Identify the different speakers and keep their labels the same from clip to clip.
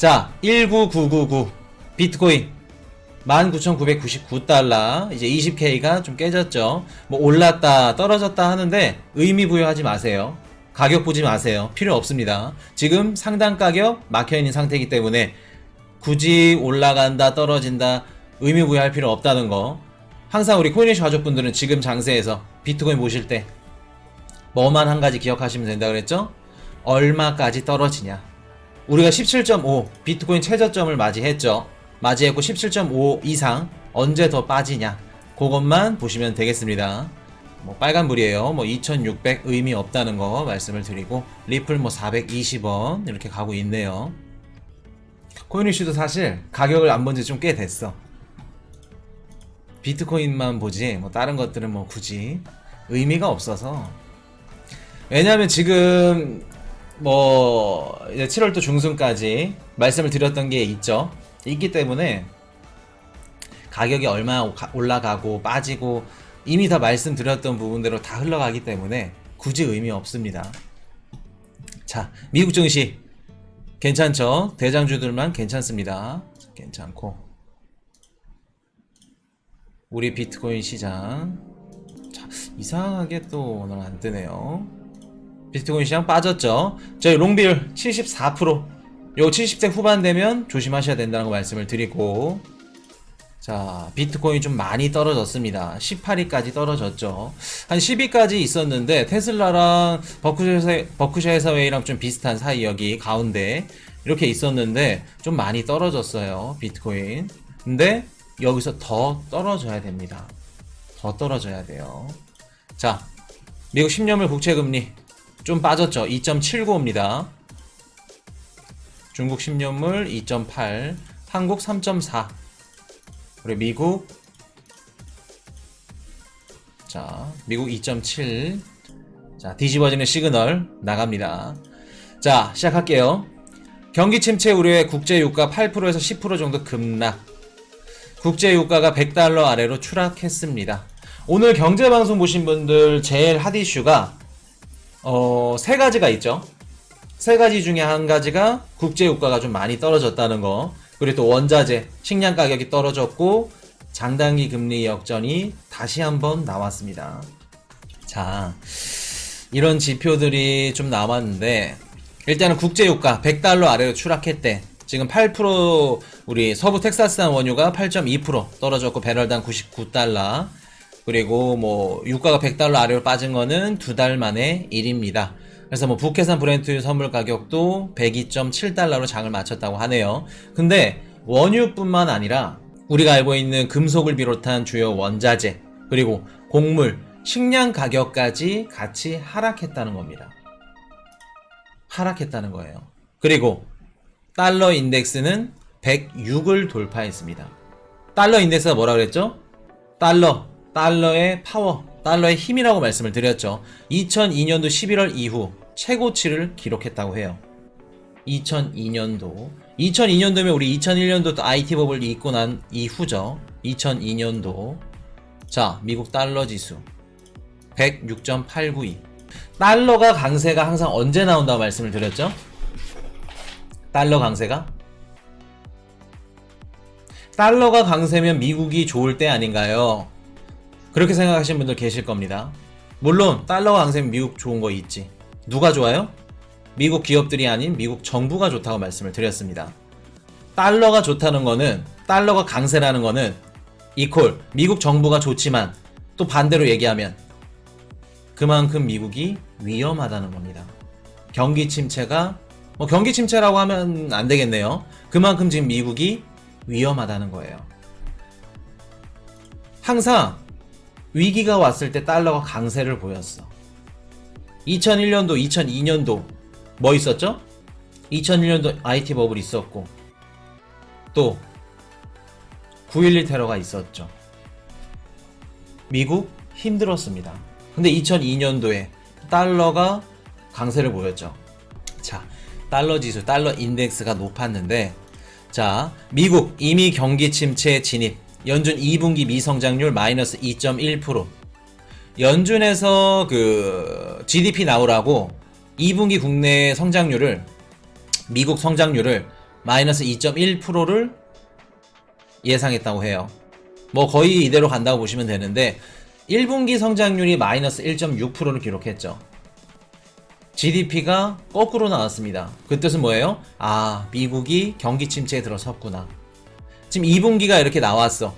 Speaker 1: 자, 19999 비트코인 19,999달러 이제 20K가 좀 깨졌죠. 뭐 올랐다 떨어졌다 하는데 의미 부여하지 마세요. 가격 보지 마세요. 필요 없습니다. 지금 상단 가격 막혀 있는 상태이기 때문에 굳이 올라간다 떨어진다 의미 부여할 필요 없다는 거. 항상 우리 코인리시 가족분들은 지금 장세에서 비트코인 보실 때 뭐만 한 가지 기억하시면 된다 그랬죠? 얼마까지 떨어지냐. 우리가 17.5 비트코인 최저점을 맞이했죠. 맞이했고 17.5 이상 언제 더 빠지냐. 그것만 보시면 되겠습니다. 뭐 빨간불이에요. 뭐 2,600 의미 없다는 거 말씀을 드리고 리플 뭐 420원 이렇게 가고 있네요. 코인 이슈도 사실 가격을 안 본 지 좀 꽤 됐어. 비트코인만 보지 뭐 다른 것들은 뭐 굳이 의미가 없어서 왜냐하면 지금 뭐 이제 7월도 중순까지 말씀을 드렸던 게 있죠. 있기 때문에 가격이 얼마 가- 올라가고 빠지고 이미 다 말씀드렸던 부분대로 다 흘러가기 때문에 굳이 의미 없습니다. 자, 미국 증시 괜찮죠? 대장주들만 괜찮습니다. 괜찮고 우리 비트코인 시장 자, 이상하게 또 오늘 안 뜨네요. 비트코인 시장 빠졌죠. 저희 롱빌 74%. 요 70대 후반 되면 조심하셔야 된다는 거 말씀을 드리고 자, 비트코인 좀 많이 떨어졌습니다. 18위까지 떨어졌죠. 한 10위까지 있었는데 테슬라랑 버크셔 버크셔 해사웨이랑 좀 비슷한 사이 여기 가운데 이렇게 있었는데 좀 많이 떨어졌어요. 비트코인. 근데 여기서 더 떨어져야 됩니다. 더 떨어져야 돼요. 자, 미국 10년물 국채 금리 좀 빠졌죠. 2.79입니다. 중국 10년물 2.8, 한국 3.4. 우리 미국 자, 미국 2.7. 자, 뒤집어지는 시그널 나갑니다. 자, 시작할게요. 경기 침체 우려에 국제 유가 8%에서 10% 정도 급락. 국제 유가가 100달러 아래로 추락했습니다. 오늘 경제 방송 보신 분들 제일 핫 이슈가 어, 세 가지가 있죠. 세 가지 중에 한 가지가 국제 유가가 좀 많이 떨어졌다는 거. 그리고 또 원자재, 식량 가격이 떨어졌고 장단기 금리 역전이 다시 한번 나왔습니다. 자, 이런 지표들이 좀 나왔는데 일단은 국제 유가 100달러 아래로 추락했대. 지금 8% 우리 서부 텍사스산 원유가 8.2% 떨어졌고 배럴당 99달러. 그리고 뭐 유가가 100달러 아래로 빠진 거는 두 달 만의 일입니다. 그래서 뭐 북해산 브렌트 선물 가격도 102.7달러로 장을 마쳤다고 하네요. 근데 원유뿐만 아니라 우리가 알고 있는 금속을 비롯한 주요 원자재 그리고 곡물, 식량 가격까지 같이 하락했다는 겁니다. 하락했다는 거예요. 그리고 달러 인덱스는 106을 돌파했습니다. 달러 인덱스가 뭐라 그랬죠? 달러, 달러의 파워, 달러의 힘이라고 말씀을 드렸죠. 2002년도 11월 이후 최고치를 기록했다고 해요. 2002년도. 2002년도면 우리 2001년도 또 IT 버블이 있고 난 이후죠. 2002년도. 자, 미국 달러 지수. 106.892. 달러가 강세가 항상 언제 나온다고 말씀을 드렸죠? 달러 강세가? 달러가 강세면 미국이 좋을 때 아닌가요? 그렇게 생각하시는 분들 계실 겁니다. 물론 달러가 강세면 미국 좋은 거 있지. 누가 좋아요? 미국 기업들이 아닌 미국 정부가 좋다고 말씀을 드렸습니다. 달러가 좋다는 거는 달러가 강세라는 거는 이콜 미국 정부가 좋지만 또 반대로 얘기하면 그만큼 미국이 위험하다는 겁니다. 경기 침체가 뭐 경기 침체라고 하면 안 되겠네요. 그만큼 지금 미국이 위험하다는 거예요. 항상 위기가 왔을 때 달러가 강세를 보였어. 2001년도, 2002년도 뭐 있었죠? 2001년도 IT 버블 있었고 또 9.11 테러가 있었죠. 미국 힘들었습니다. 근데 2002년도에 달러가 강세를 보였죠. 자, 달러 지수, 달러 인덱스가 높았는데 자, 미국 이미 경기 침체 진입. 연준 2분기 미성장률 마이너스 2.1%. 연준에서 그 GDP 나오라고 2분기 국내 성장률을 미국 성장률을 마이너스 2.1%를 예상했다고 해요. 뭐 거의 이대로 간다고 보시면 되는데 1분기 성장률이 마이너스 1.6%를 기록했죠. GDP가 거꾸로 나왔습니다. 그 뜻은 뭐예요? 아, 미국이 경기 침체에 들어섰구나. 지금 2분기가 이렇게 나왔어.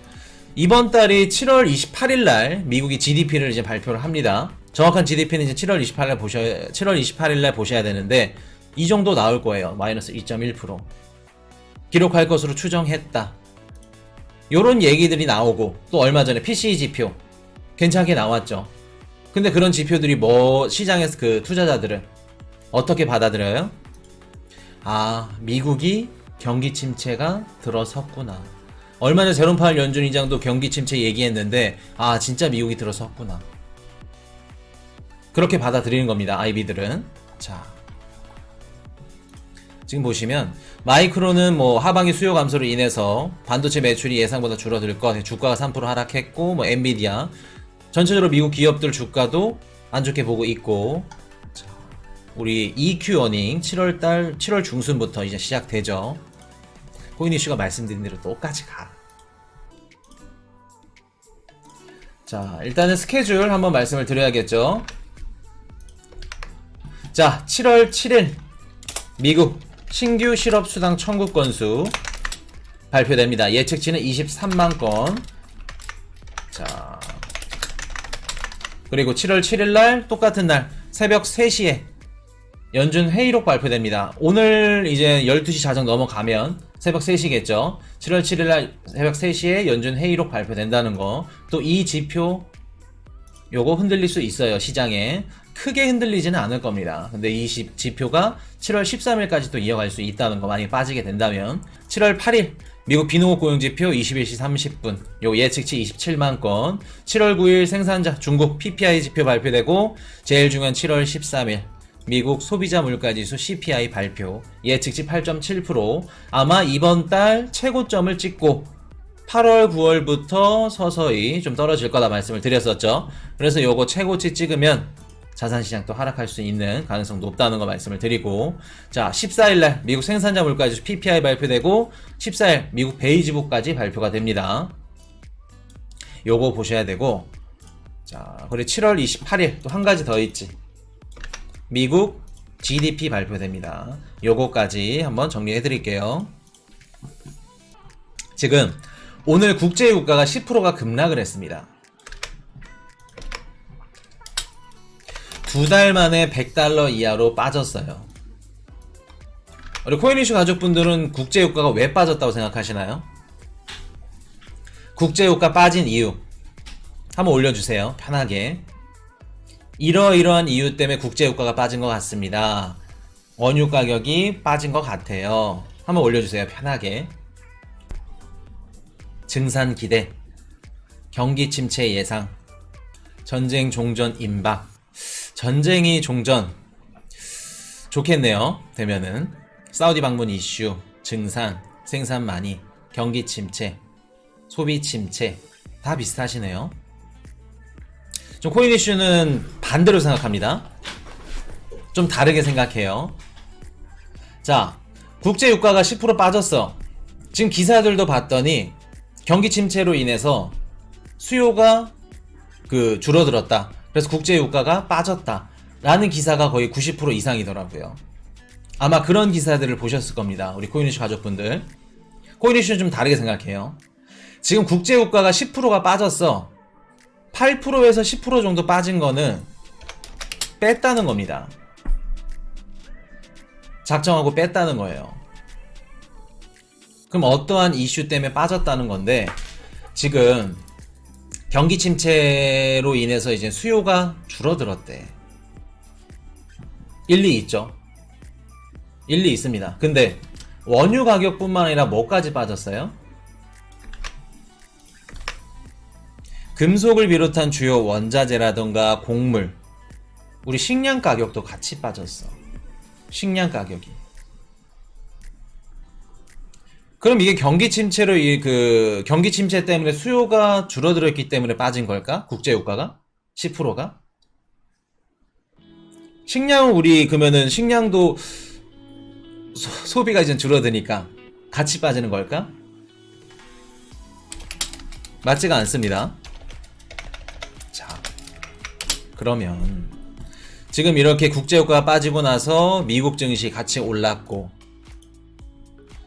Speaker 1: 이번 달이 7월 28일 날 미국이 GDP를 이제 발표를 합니다. 정확한 GDP는 이제 7월 28일 날 보셔야 7월 28일 날 보셔야 되는데 이 정도 나올 거예요. 마이너스 2.1% 기록할 것으로 추정했다. 요런 얘기들이 나오고 또 얼마 전에 PCE 지표 괜찮게 나왔죠. 근데 그런 지표들이 뭐 시장에서 그 투자자들은 어떻게 받아들여요? 아, 미국이 경기 침체가 들어섰구나. 얼마 전 제롬 파월 연준 의장도 경기 침체 얘기했는데 아, 진짜 미국이 들어섰구나. 그렇게 받아들이는 겁니다. 아이비들은. 자. 지금 보시면 마이크로는 뭐 하반기 수요 감소로 인해서 반도체 매출이 예상보다 줄어들 것, 주가가 3% 하락했고 뭐 엔비디아 전체적으로 미국 기업들 주가도 안 좋게 보고 있고 자, 우리 EQ 어닝 7월 달 7월 중순부터 이제 시작되죠. 코인 이슈가 말씀드린 대로 똑같이 가. 자, 일단은 스케줄 한번 말씀을 드려야겠죠. 자, 7월 7일 미국 신규 실업 수당 청구 건수 발표됩니다. 예측치는 23만 건. 자. 그리고 7월 7일 날 똑같은 날 새벽 3시에 연준 회의록 발표됩니다. 오늘 이제 12시 자정 넘어가면 새벽 3시겠죠. 7월 7일 날 새벽 3시에 연준 회의록 발표된다는 거. 또 이 지표 요거 흔들릴 수 있어요, 시장에. 크게 흔들리지는 않을 겁니다. 근데 이 시- 지표가 7월 13일까지 또 이어갈 수 있다는 거 만약에 빠지게 된다면 7월 8일 미국 비농업 고용지표 21시 30분 요 예측치 27만 건 7월 9일 생산자 중국 PPI 지표 발표되고 제일 중요한 7월 13일 미국 소비자 물가지수 CPI 발표. 예측치 8.7% 아마 이번 달 최고점을 찍고 8월, 9월부터 서서히 좀 떨어질 거다 말씀을 드렸었죠. 그래서 요거 최고치 찍으면 자산시장 또 하락할 수 있는 가능성 높다는 거 말씀을 드리고. 자 14일날 미국 생산자 물가지수 PPI 발표되고 14일 미국 베이지북까지 발표가 됩니다. 요거 보셔야 되고. 자 그리고 7월 28일 또 한 가지 더 있지 미국 GDP 발표됩니다. 요거까지 한번 정리해 드릴게요. 지금 오늘 국제유가가 10%가 급락을 했습니다. 두 달 만에 100달러 이하로 빠졌어요. 우리 코인이슈 가족분들은 국제유가가 왜 빠졌다고 생각하시나요? 국제유가 빠진 이유 한번 올려주세요. 편하게. 이러이러한 이유 때문에 국제유가가 빠진 것 같습니다. 원유 가격이 빠진 것 같아요. 한번 올려주세요. 편하게. 증산 기대, 경기 침체 예상, 전쟁 종전 임박, 전쟁이 종전 좋겠네요. 되면은 사우디 방문 이슈, 증산, 생산 많이, 경기 침체, 소비 침체 다 비슷하시네요. 좀 코인 이슈는 반대로 생각합니다. 좀 다르게 생각해요. 자, 국제 유가가 10% 빠졌어. 지금 기사들도 봤더니 경기 침체로 인해서 수요가 그 줄어들었다. 그래서 국제 유가가 빠졌다. 라는 기사가 거의 90% 이상이더라고요. 아마 그런 기사들을 보셨을 겁니다. 우리 코인이슈 가족분들. 코인이슈는 좀 다르게 생각해요. 지금 국제 유가가 10%가 빠졌어. 8%에서 10% 정도 빠진 거는 뺐다는 겁니다. 작정하고 뺐다는 거예요. 그럼 어떠한 이슈 때문에 빠졌다는 건데 지금 경기 침체로 인해서 이제 수요가 줄어들었대. 일리 있죠. 일리 있습니다. 근데 원유 가격뿐만 아니라 뭐까지 빠졌어요? 금속을 비롯한 주요 원자재라던가 곡물, 우리 식량 가격도 같이 빠졌어. 식량 가격이. 그럼 이게 경기 침체로 이 그 경기 침체 때문에 수요가 줄어들었기 때문에 빠진 걸까? 국제 유가가 10%가? 식량은 우리 그러면은 식량도 소, 비가 이제 줄어드니까 같이 빠지는 걸까? 맞지가 않습니다. 그러면 지금 이렇게 국제유가가 빠지고 나서 미국 증시 같이 올랐고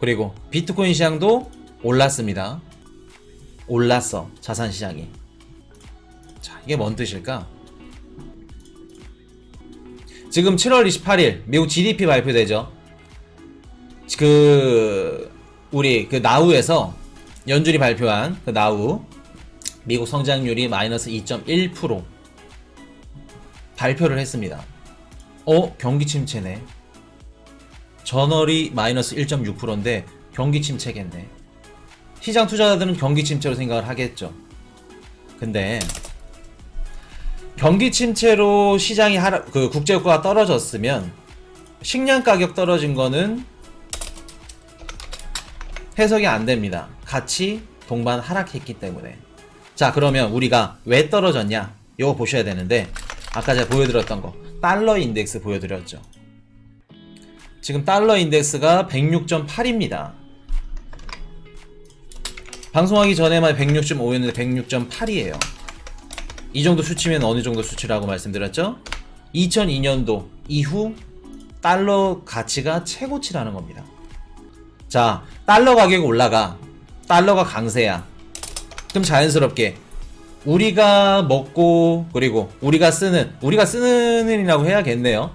Speaker 1: 그리고 비트코인 시장도 올랐습니다. 올랐어 자산 시장이. 자, 이게 뭔 뜻일까? 지금 7월 28일 미국 GDP 발표되죠. 그 우리 그 나우에서 연준이 발표한 그 나우 미국 성장률이 마이너스 2.1% 발표를 했습니다. 어 경기 침체네. 전월이 마이너스 1.6%인데 경기 침체겠네. 시장 투자자들은 경기 침체로 생각을 하겠죠. 근데 경기 침체로 시장이 하락, 그 국제 유가가 떨어졌으면 식량 가격 떨어진 거는 해석이 안 됩니다. 같이 동반 하락했기 때문에. 자, 그러면 우리가 왜 떨어졌냐? 이거 보셔야 되는데, 아까 제가 보여드렸던 거, 달러 인덱스 보여드렸죠. 지금 달러 인덱스가 106.8입니다. 방송하기 전에만 106.5였는데 106.8이에요. 이 정도 수치면 어느 정도 수치라고 말씀드렸죠? 2002년도 이후 달러 가치가 최고치라는 겁니다. 자, 달러 가격이 올라가. 달러가 강세야. 그럼 자연스럽게 우리가 먹고 그리고 우리가 쓰는 우리가 쓰는이라고 해야겠네요.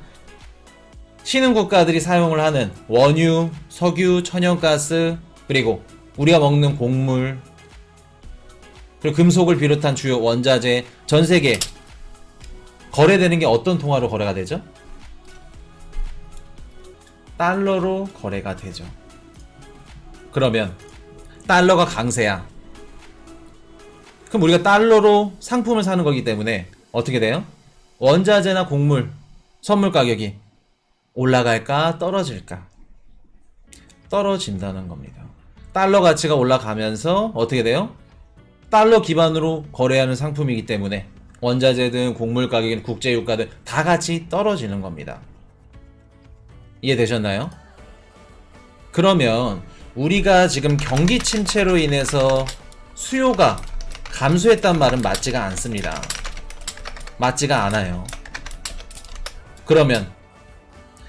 Speaker 1: 신흥 국가들이 사용을 하는 원유, 석유, 천연가스 그리고 우리가 먹는 곡물 그리고 금속을 비롯한 주요 원자재 전 세계 거래되는 게 어떤 통화로 거래가 되죠? 달러로 거래가 되죠. 그러면 달러가 강세야. 그럼 우리가 달러로 상품을 사는 거기 때문에 어떻게 돼요? 원자재나 곡물, 선물 가격이 올라갈까 떨어질까? 떨어진다는 겁니다. 달러 가치가 올라가면서 어떻게 돼요? 달러 기반으로 거래하는 상품이기 때문에 원자재든 곡물 가격이든 국제유가든 다 같이 떨어지는 겁니다. 이해되셨나요? 그러면 우리가 지금 경기 침체로 인해서 수요가 감소했단 말은 맞지가 않습니다. 맞지가 않아요. 그러면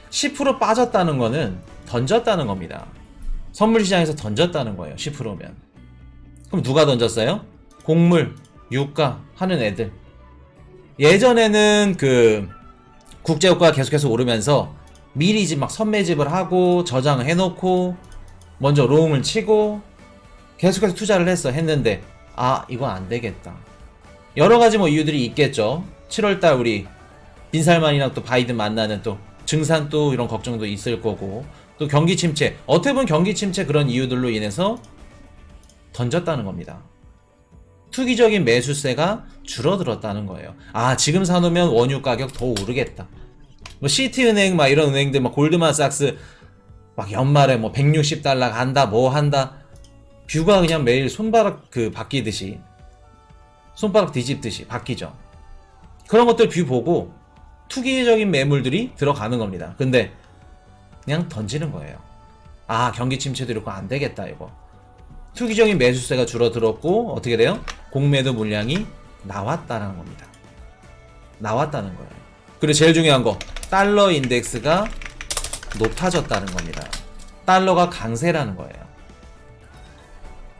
Speaker 1: 10% 빠졌다는 거는 던졌다는 겁니다. 선물 시장에서 던졌다는 거예요. 10%면. 그럼 누가 던졌어요? 곡물, 유가 하는 애들. 예전에는 그 국제유가가 계속해서 오르면서 미리 집 막 선매집을 하고 저장을 해놓고 먼저 롱을 치고 계속해서 투자를 했어 했는데 아 이거 안 되겠다. 여러 가지 뭐 이유들이 있겠죠. 7월달 우리 빈살만이랑 또 바이든 만나는 또 증산 또 이런 걱정도 있을 거고 또 경기 침체 어떻게 보면 경기 침체 그런 이유들로 인해서 던졌다는 겁니다. 투기적인 매수세가 줄어들었다는 거예요. 아 지금 사놓으면 원유 가격 더 오르겠다. 뭐 시티은행 막 이런 은행들 막 골드만삭스 막 연말에 뭐 160달러 간다 뭐 한다 뷰가 그냥 매일 손바닥 그 바뀌듯이 손바닥 뒤집듯이 바뀌죠. 그런 것들 뷰 보고 투기적인 매물들이 들어가는 겁니다. 근데 그냥 던지는 거예요. 아 경기 침체도 이렇고 안 되겠다 이거. 투기적인 매수세가 줄어들었고 어떻게 돼요? 공매도 물량이 나왔다는 겁니다. 나왔다는 거예요. 그리고 제일 중요한 거 달러 인덱스가 높아졌다는 겁니다. 달러가 강세라는 거예요.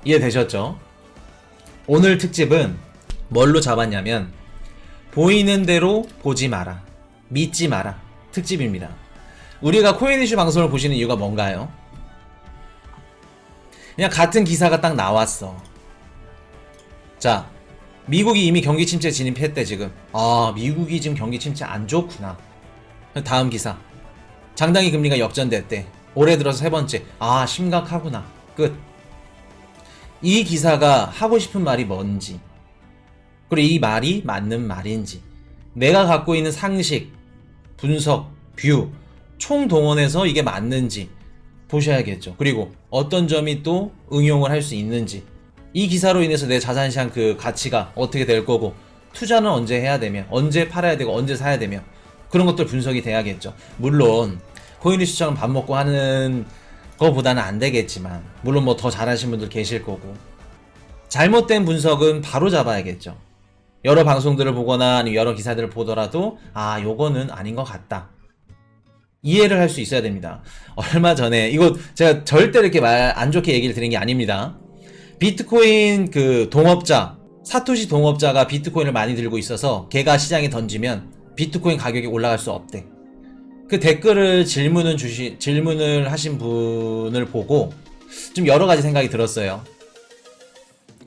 Speaker 1: 이해되셨죠? 오늘 특집은 뭘로 잡았냐면 보이는 대로 보지 마라. 믿지 마라. 특집입니다. 우리가 코인 이슈 방송을 보시는 이유가 뭔가요? 그냥 같은 기사가 딱 나왔어. 자, 미국이 이미 경기 침체 진입했대 지금. 아, 미국이 지금 경기 침체 안 좋구나. 다음 기사. 장당이 금리가 역전됐대. 올해 들어서 세 번째. 아, 심각하구나. 끝. 이 기사가 하고 싶은 말이 뭔지. 그리고 이 말이 맞는 말인지. 내가 갖고 있는 상식, 분석, 뷰, 총동원해서 이게 맞는지 보셔야겠죠. 그리고 어떤 점이 또 응용을 할 수 있는지. 이 기사로 인해서 내 자산시장 그 가치가 어떻게 될 거고, 투자는 언제 해야 되며, 언제 팔아야 되고, 언제 사야 되며, 그런 것들 분석이 돼야겠죠. 물론, 코인이슈처럼 밥 먹고 하는 거보다는 안 되겠지만 물론 뭐 더 잘하신 분들 계실 거고 잘못된 분석은 바로 잡아야겠죠. 여러 방송들을 보거나 아니면 여러 기사들을 보더라도 아 요거는 아닌 것 같다. 이해를 할 수 있어야 됩니다. 얼마 전에 이거 제가 절대 이렇게 말 안 좋게 얘기를 드린 게 아닙니다. 비트코인 그 동업자 사토시 동업자가 비트코인을 많이 들고 있어서 걔가 시장에 던지면 비트코인 가격이 올라갈 수 없대. 그 댓글을 질문을 주시 질문을 하신 분을 보고 좀 여러 가지 생각이 들었어요.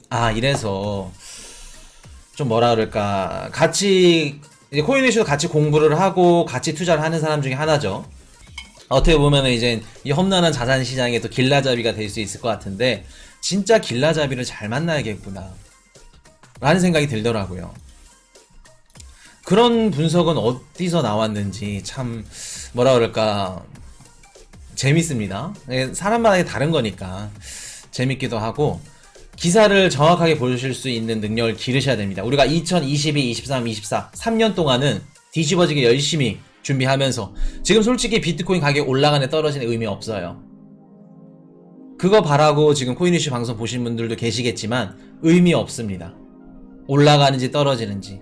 Speaker 1: 아 이래서 좀 뭐라 그럴까 같이 이제 코인 이슈도 같이 공부를 하고 같이 투자를 하는 사람 중에 하나죠. 어떻게 보면은 이제 이 험난한 자산 시장에 또 길라잡이가 될 수 있을 것 같은데 진짜 길라잡이를 잘 만나야겠구나 라는 생각이 들더라고요. 그런 분석은 어디서 나왔는지 참 뭐라 그럴까 재밌습니다. 예, 사람마다 다른 거니까 재밌기도 하고 기사를 정확하게 보실 수 있는 능력을 기르셔야 됩니다. 우리가 2022, 23, 24 3년 동안은 뒤집어지게 열심히 준비하면서 지금 솔직히 비트코인 가격 올라가네 떨어지는 의미 없어요. 그거 바라고 지금 코인이슈 방송 보신 분들도 계시겠지만 의미 없습니다. 올라가는지 떨어지는지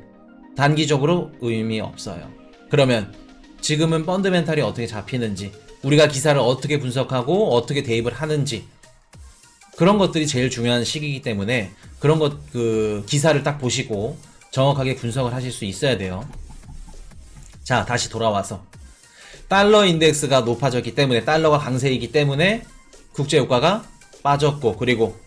Speaker 1: 단기적으로 의미 없어요. 그러면 지금은 펀드멘탈이 어떻게 잡히는지 우리가 기사를 어떻게 분석하고 어떻게 대입을 하는지 그런 것들이 제일 중요한 시기이기 때문에 그런 것 그 기사를 딱 보시고 정확하게 분석을 하실 수 있어야 돼요. 자, 다시 돌아와서 달러 인덱스가 높아졌기 때문에 달러가 강세이기 때문에 국제 유가가 빠졌고 그리고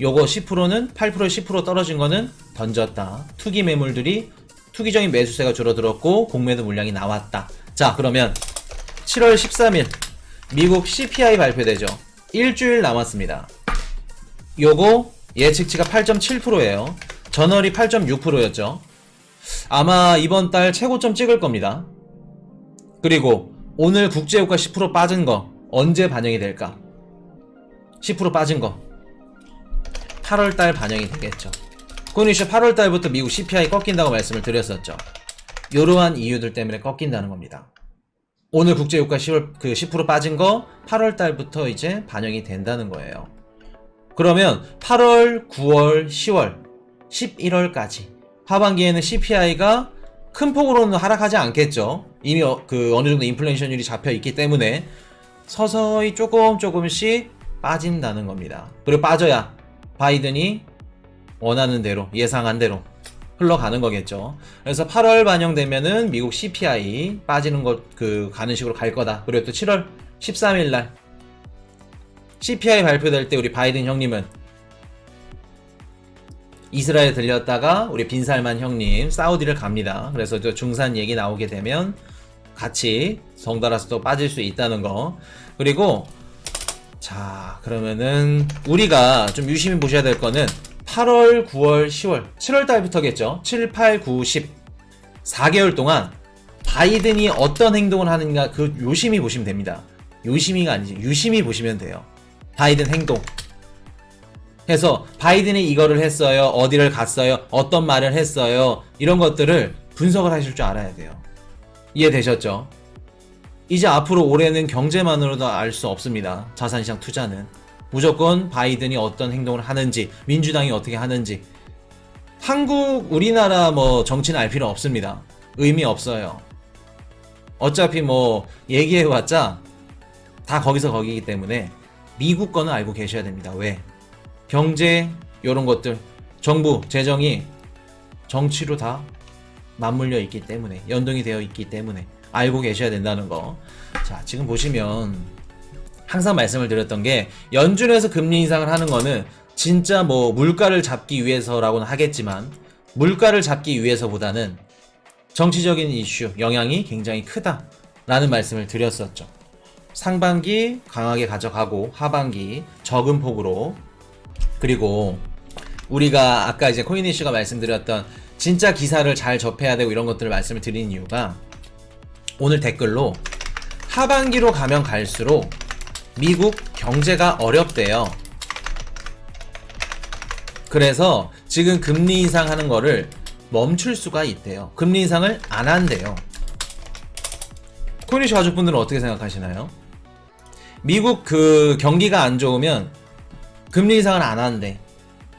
Speaker 1: 요거 10%는 8% 10% 떨어진 거는 던졌다. 투기 매물들이 투기적인 매수세가 줄어들었고 공매도 물량이 나왔다. 자, 그러면 7월 13일 미국 CPI 발표되죠. 일주일 남았습니다. 요거 예측치가 8.7%예요. 전월이 8.6%였죠. 아마 이번 달 최고점 찍을 겁니다. 그리고 오늘 국제유가 10% 빠진 거 언제 반영이 될까? 10% 빠진 거 8월 달 반영이 되겠죠. 코니쇼 8월 달부터 미국 CPI 꺾인다고 말씀을 드렸었죠. 이러한 이유들 때문에 꺾인다는 겁니다. 오늘 국제유가 10월 그 10% 빠진 거 8월 달부터 이제 반영이 된다는 거예요. 그러면 8월, 9월, 10월, 11월까지 하반기에는 CPI가 큰 폭으로는 하락하지 않겠죠. 이미 어, 그 어느 정도 인플레이션율이 잡혀 있기 때문에 서서히 조금 조금씩 빠진다는 겁니다. 그리고 빠져야 바이든이 원하는 대로 예상한 대로 흘러가는 거겠죠. 그래서 8월 반영되면은 미국 CPI 빠지는 것 그 가는 식으로 갈 거다. 그리고 또 7월 13일 날 CPI 발표될 때 우리 바이든 형님은 이스라엘 들렸다가 우리 빈살만 형님 사우디를 갑니다. 그래서 저 중산 얘기 나오게 되면 같이 덩달아서 또 빠질 수 있다는 거. 그리고 자 그러면은 우리가 좀 유심히 보셔야 될 거는 8월, 9월, 10월, 7월 달부터겠죠. 7, 8, 9, 10 4개월 동안 바이든이 어떤 행동을 하는가 그 요심히 보시면 됩니다. 요심히가 아니지 유심히 보시면 돼요. 바이든 행동. 해서 바이든이 이거를 했어요. 어디를 갔어요. 어떤 말을 했어요. 이런 것들을 분석을 하실 줄 알아야 돼요. 이해되셨죠? 이제 앞으로 올해는 경제만으로도 알 수 없습니다. 자산시장 투자는. 무조건 바이든이 어떤 행동을 하는지, 민주당이 어떻게 하는지. 한국, 우리나라 뭐 정치는 알 필요 없습니다. 의미 없어요. 어차피 뭐 얘기해봤자 다 거기서 거기이기 때문에 미국 거는 알고 계셔야 됩니다. 왜? 경제 이런 것들 정부 재정이 정치로 다 맞물려 있기 때문에 연동이 되어 있기 때문에 알고 계셔야 된다는 거. 자, 지금 보시면 항상 말씀을 드렸던 게 연준에서 금리 인상을 하는 거는 진짜 뭐 물가를 잡기 위해서라고는 하겠지만 물가를 잡기 위해서보다는 정치적인 이슈 영향이 굉장히 크다라는 말씀을 드렸었죠. 상반기 강하게 가져가고 하반기 적은 폭으로 그리고 우리가 아까 이제 코인 이슈가 말씀드렸던 진짜 기사를 잘 접해야 되고 이런 것들을 말씀을 드린 이유가 오늘 댓글로 하반기로 가면 갈수록 미국 경제가 어렵대요. 그래서 지금 금리 인상하는 거를 멈출 수가 있대요. 금리 인상을 안 한대요. 코니시 가족분들은 어떻게 생각하시나요? 미국 그 경기가 안 좋으면 금리 인상을 안 한대.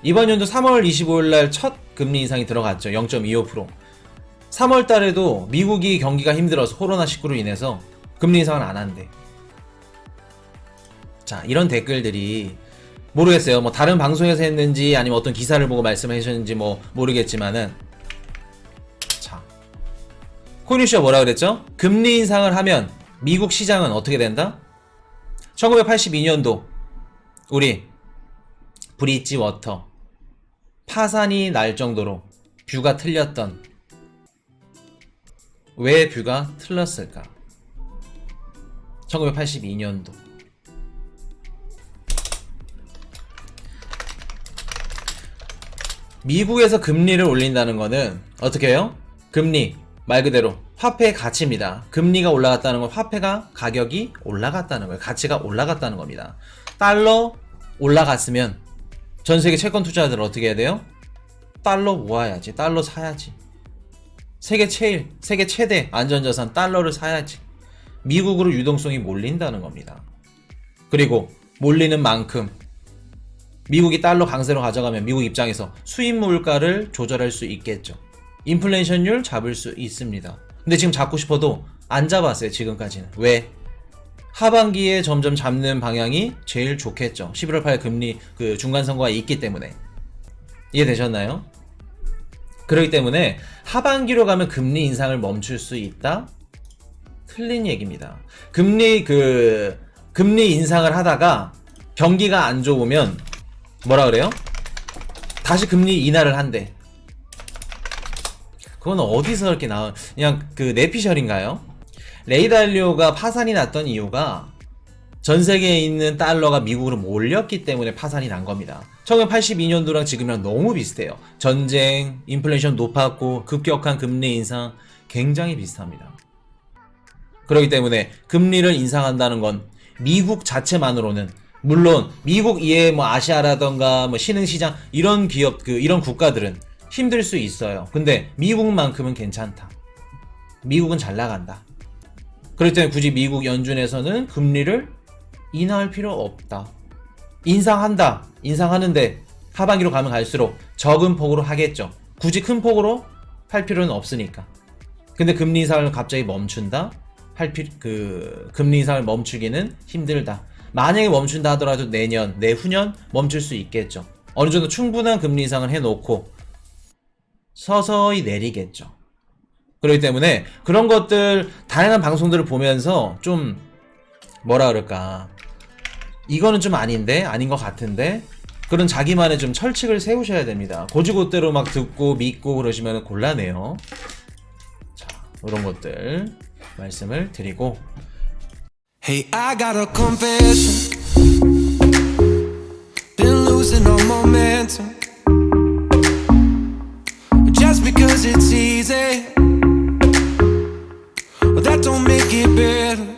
Speaker 1: 이번 연도 3월 25일 날 첫 금리 인상이 들어갔죠. 0.25%. 3월 달에도 미국이 경기가 힘들어서 코로나19로 인해서 금리 인상을 안 한대. 자, 이런 댓글들이 모르겠어요. 뭐 다른 방송에서 했는지 아니면 어떤 기사를 보고 말씀을 하셨는지 뭐 모르겠지만은 자. 코니쇼 뭐라 그랬죠? 금리 인상을 하면 미국 시장은 어떻게 된다? 1982년도 우리 브릿지 워터 파산이 날 정도로 뷰가 틀렸던 왜 뷰가 틀렸을까? 1982년도 미국에서 금리를 올린다는 거는 어떻게 해요? 금리 말 그대로 화폐의 가치입니다. 금리가 올라갔다는 건 화폐가 가격이 올라갔다는 거예요. 가치가 올라갔다는 겁니다. 달러 올라갔으면 전 세계 채권 투자자들 어떻게 해야 돼요? 달러 모아야지. 달러 사야지. 세계 제일, 세계 최대 안전자산 달러를 사야지. 미국으로 유동성이 몰린다는 겁니다. 그리고 몰리는 만큼 미국이 달러 강세로 가져가면 미국 입장에서 수입 물가를 조절할 수 있겠죠. 인플레이션율 잡을 수 있습니다. 근데 지금 잡고 싶어도 안 잡았어요, 지금까지는. 왜? 하반기에 점점 잡는 방향이 제일 좋겠죠. 11월 8일 금리 그 중간 선거가 있기 때문에. 이해되셨나요? 그렇기 때문에 하반기로 가면 금리 인상을 멈출 수 있다? 틀린 얘기입니다. 금리 그 금리 인상을 하다가 경기가 안 좋으면 뭐라 그래요? 다시 금리 인하를 한대. 그건 어디서 이렇게 나온 그냥 그 내피셜인가요? 레이달리오가 파산이 났던 이유가 전 세계에 있는 달러가 미국으로 몰렸기 때문에 파산이 난 겁니다. 1982년도랑 지금이랑 너무 비슷해요. 전쟁, 인플레이션 높았고 급격한 금리 인상 굉장히 비슷합니다. 그렇기 때문에 금리를 인상한다는 건 미국 자체만으로는 물론 미국 이외에 뭐 아시아라던가 뭐 신흥시장 이런 기업 그 이런 국가들은 힘들 수 있어요. 근데 미국만큼은 괜찮다. 미국은 잘 나간다. 그렇기 때문에 굳이 미국 연준에서는 금리를 인하할 필요 없다. 인상한다. 인상하는데 하반기로 가면 갈수록 적은 폭으로 하겠죠. 굳이 큰 폭으로 할 필요는 없으니까. 근데 금리 인상을 갑자기 멈춘다? 할 필, 그, 금리 인상을 멈추기는 힘들다. 만약에 멈춘다 하더라도 내년, 내후년 멈출 수 있겠죠. 어느 정도 충분한 금리 인상을 해놓고 서서히 내리겠죠. 그렇기 때문에 그런 것들, 다양한 방송들을 보면서 좀, 뭐라 그럴까. 이거는 좀 아닌데? 아닌 것 같은데? 그런 자기만의 좀 철칙을 세우셔야 됩니다. 고지고대로 막 듣고 믿고 그러시면 곤란해요. 자, 이런 것들 말씀을 드리고
Speaker 2: Hey, I got a confession. Been losing all momentum. Just because it's easy, that don't make it better.